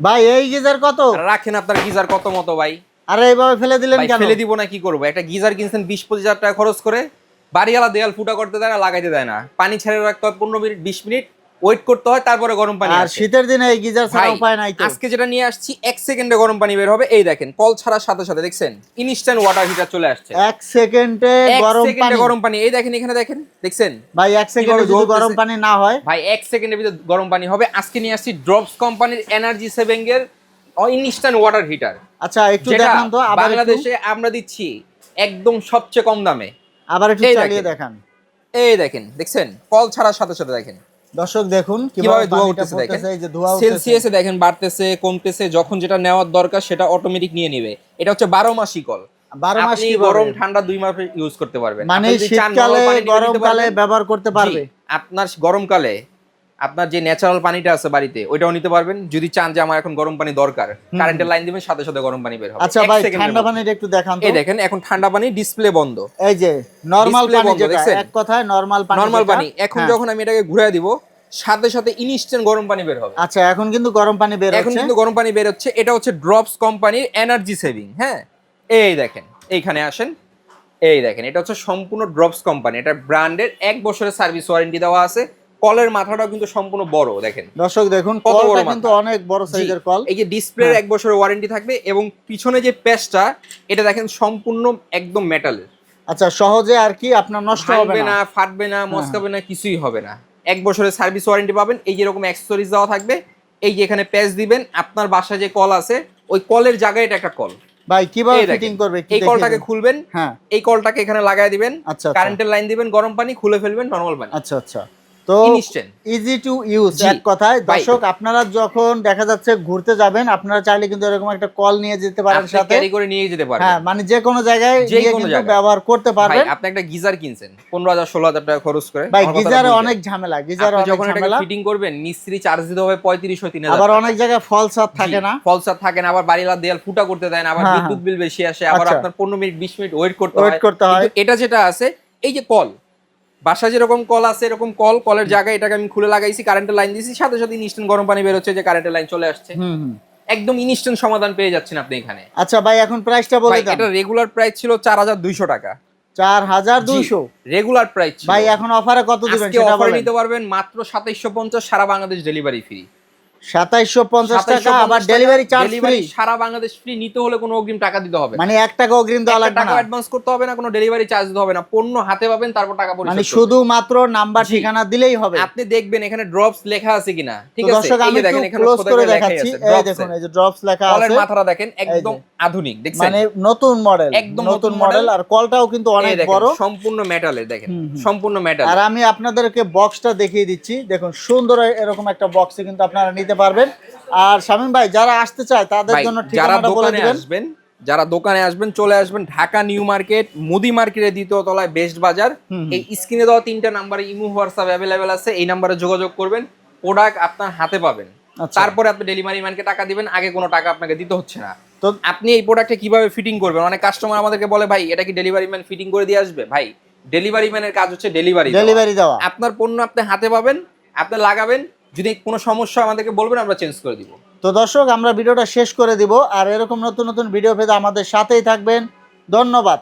ভাই এই গিজার কত? রাখেন আপনার গিজার কত মতো ভাই? আরে এইভাবে ফেলে দিলেন কেন? ফেলে দিব না কি করব? একটা গিজার কিনছেন বিশ পঁচিশ হাজার টাকা খরচ করে বাড়িওয়ালা দেয়াল ফুটা করতে দেয় না লাগাইতে দেয় না। পানি ছেড়ে রাখতে হয় পনেরো মিনিট বিশ মিনিট ওয়েট করতে হয় তারপরে গরম পানি আর শীতের দিনে এই গিজার ছাড়া উপায় নাই তো। আজকে যেটা নিয়ে আসছি এক সেকেন্ডে গরম পানি বের হবে এই দেখেন কল ছাড়ার সাথে সাথে দেখছেন? ইনস্ট্যান্ট ওয়াটার হিটার চলে আসছে। এক সেকেন্ডে এক গরম সেকেন্ডে পানি। গরম পানি এই দেখেন এখানে দেখেন দেখছেন? ভাই এক সেকেন্ডে যদি গরম পানি না হয়। ভাই এক সেকেন্ডের ভিতরে গরম পানি হবে। আজকে নিয়ে আসছি ড্রপস কোম্পানির এনার্জি সেভিং এর ইনস্ট্যান্ট ওয়াটার হিটার আচ্ছা একটু দেখান তো আবার বাংলাদেশে আমরা দিচ্ছি একদম সবচেয়ে কম দামে। আবার একটু চালিয়ে দেখেন। দেখান। এই দেখেন দেখছেন? কল ছাড়ার সাথে সাথে দেখেন। দর্শক দেখুন কীভাবে ধোয়া উঠতেছে দেখেন? সেলসিয়াসে দেখেন বাড়তেছে কমতেছে যখন যেটা নেওয়ার দরকার সেটা অটোমেটিক নিয়ে নেবে। এটা হচ্ছে বারো মাসি কল। বারো মাস গরম ঠান্ডা দুই মাস ইউজ করতে পারবেন। মানে শীতকালে গরমকালে ব্যবহার করতে পারবে। আপনার গরমকালে আপনার যে ন্যাচারাল পানিটা আছে বাড়িতে ওইটাও নিতে পারবেন। যদি চান যে আমার এখন গরম পানি দরকার কারেন্টের লাইন দিবেন সাথে সাথে গরম পানি বের হবে। আচ্ছা ভাই ঠান্ডা। পানিটা একটু দেখান তো। এই দেখেন এখন ঠান্ডা পানি ডিসপ্লে বন্ধ। এই যে নরমাল পানি বন্ধ, যেটা এক কথায় নরমাল পানি নরমাল পানি। এখন হ্যাঁ। যখন আমি এটাকে ঘুরে দিব সাথে সাথে ইনস্ট্যান্ট গরম পানি বের হবে। আচ্ছা এখন কিন্তু গরম পানি বের হচ্ছে। এখন কিন্তু গরম পানি বের হচ্ছে। এটা হচ্ছে ড্রপস কোম্পানির এনার্জি সেভিং হ্যাঁ? এই দেখেন এইখানে আসেন। এই দেখেন এটা হচ্ছে সম্পূর্ণ ড্রপস কোম্পানি। এটা ব্র্যান্ডের এক বছরের সার্ভিস ওয়ারেন্টি দেওয়া আছে। কলের মাথাটাও কিন্তু সম্পূর্ণ বড় দেখেন। দর্শক দেখুন কত বড় কলটা কিন্তু অনেক বড় সাইজের কল। এই যে ডিসপ্লের হ্যাঁ। এক বছরের ওয়ারেন্টি থাকবে এবং পিছনে যে প্যাচটা এটা দেখেন সম্পূর্ণ একদম মেটালের আচ্ছা সহজে আর কি আপনার নষ্ট হবে না? ফাটবে না মস্কাবে না কিছুই হবে না। এক বছরের সার্ভিস ওয়ারেন্টি পাবেন এই যে যেরকম অ্যাক্সেসরিজ দেওয়া থাকবে এই যে এখানে প্যাচ দিবেন আপনার বাসায় যে কল আছে ওই কলের জায়গায় এটা একটা কল। ভাই কীভাবে ফিটিং করবে এই কলটাকে খুলবেন হ্যাঁ। এই কলটাকে এখানে লাগায় দিবেন আচ্ছা আচ্ছা। কারেন্টের লাইন দিবেন গরম পানি খুলে ফেলবেন নরমাল পানি। আচ্ছা আচ্ছা। তো ইজি টু ইউজ এক কথায়। দর্শক আপনারা যখন দেখা যাচ্ছে ঘুরতে যাবেন আপনারা চাইলে কিন্তু এরকম একটা কল নিয়ে যেতে পারেন সাথে। ক্যারি করে নিয়ে যেতে পারবেন। হ্যাঁ মানে যে কোনো জায়গায় যে কোনো ব্যবহার করতে পারবেন। আপনি একটা গিজার কিনছেন পনেরো হাজার ষোলো হাজার টাকা খরচ করে। ভাই গিজারে অনেক ঝামেলা গিজারে অনেক যখন ঝামেলা। ফিটিং করবেন মিস্ত্রি চার্জ দিতে হবে পঁয়ত্রিশ হয় তিন আবার অনেক জায়গায় ফলস থাকে না। ফলসার থাকে না আবার বাড়ির দেয়াল ফুটা করতে দেয় না আবার হ্যাঁ, বিদ্যুৎ বিল বেশি আসে আবার আচ্ছা। আপনার পনেরো মিনিট বিশ মিনিট ওয়েট করতে হয়। এটা যেটা আছে এই যে কল বাসা যেরকম কল আছে এরকম কল কলের জায়গায় এটাকে আমি খুলে লাগাইছি কারেন্টের লাইন দিয়েছি সাথে সাথে ইনস্ট্যান্ট গরম পানি বের হচ্ছে যে কারেন্টের লাইন চলে আসছে। একদম ইনস্ট্যান্ট সমাধান পেয়ে যাচ্ছেন আপনি এখানে। আচ্ছা ভাই এখন প্রাইসটা বলে দাও দেন। এটা রেগুলার প্রাইস ছিল চার হাজার দুইশো টাকা। চার হাজার দুইশো? রেগুলার প্রাইস ভাই এখন অফারে কত দিবেন সেটা অফার নিতে পারবেন মাত্র সাতাইশশো পঞ্চাশ সারা বাংলাদেশ ডেলিভারি ফ্রি সাতাইশশো পঞ্চাশ টাকা আবার ডেলিভারি চার্জ ফ্রি সারা বাংলাদেশ ফ্রি নিতে হলে কোনো অগ্রিম টাকা দিতে হবে। মানে এক টাকা অগ্রিম দেওয়া লাগবে টাকা অ্যাডভান্স করতে হবে না কোনো ডেলিভারি চার্জ দিতে হবে না। পণ্য হাতে পাবেন তারপর টাকা পরিশোধ মানে শুধুমাত্র নাম্বার ঠিকানা দিলেই হবে। আপনি দেখবেন এখানে ড্রপস লেখা আছে কিনা। ঠিক আছে? দর্শক আমি দেখেন এখানে ক্লোজ করে করে দেখাচ্ছি। এই দেখুন এই যে ড্রপস লেখা কলের মাথাটা দেখেন একদম আধুনিক দেখছেন? মানে নতুন মডেল একদম নতুন মডেল আর কলটাও কিন্তু অনেক বড়। সম্পূর্ণ মেটালের দেখেন। সম্পূর্ণ মেটাল আর আমি আপনাদেরকে বক্সটা দেখিয়ে দিচ্ছি। দেখুন সুন্দর এরকম একটা বক্সে কিন্তু আপনারা নিতে পারবেন। আর শামীম ভাই যারা আসতে চায় তাদের জন্য যারা ঠিকানাটা বলে দোকানে দিবেন। আসবেন যারা দোকানে আসবেন চলে আসবেন ঢাকা নিউ মার্কেট মুদি মার্কেটের দ্বিতীয় তলায় বেস্ট বাজার। এই স্ক্রিনে দেওয়া তিনটা নাম্বারে ইমো হোয়াটসঅ্যাপ অ্যাভেলেবেল আছে এই নাম্বারে যোগাযোগ করবেন প্রোডাক্ট আপনার হাতে পাবেন। আচ্ছা। তারপরে আপনি ডেলিভারি ম্যানকে টাকা দিবেন আগে কোনো টাকা আপনাকে দিতে হচ্ছে না। তো আপনি এই প্রোডাক্টে কীভাবে ফিটিং করবেন? অনেক কাস্টমার আমাদেরকে বলে ভাই এটা কি ডেলিভারি ম্যান ফিটিং করে দিয়ে আসবে? ভাই ডেলিভারি ম্যানের কাজ হচ্ছে ডেলিভারি ডেলিভারি দেওয়া। আপনার পণ্য আপনি হাতে পাবেন আপনি লাগাবেন যদি কোনো সমস্যা আমাদেরকে বলবেন, আমরা চেঞ্জ করে দিব। তো দর্শক, আমরা ভিডিওটা শেষ করে দিব। আর এরকম নতুন নতুন ভিডিও পেতে আমাদের সাথেই থাকবেন। ধন্যবাদ।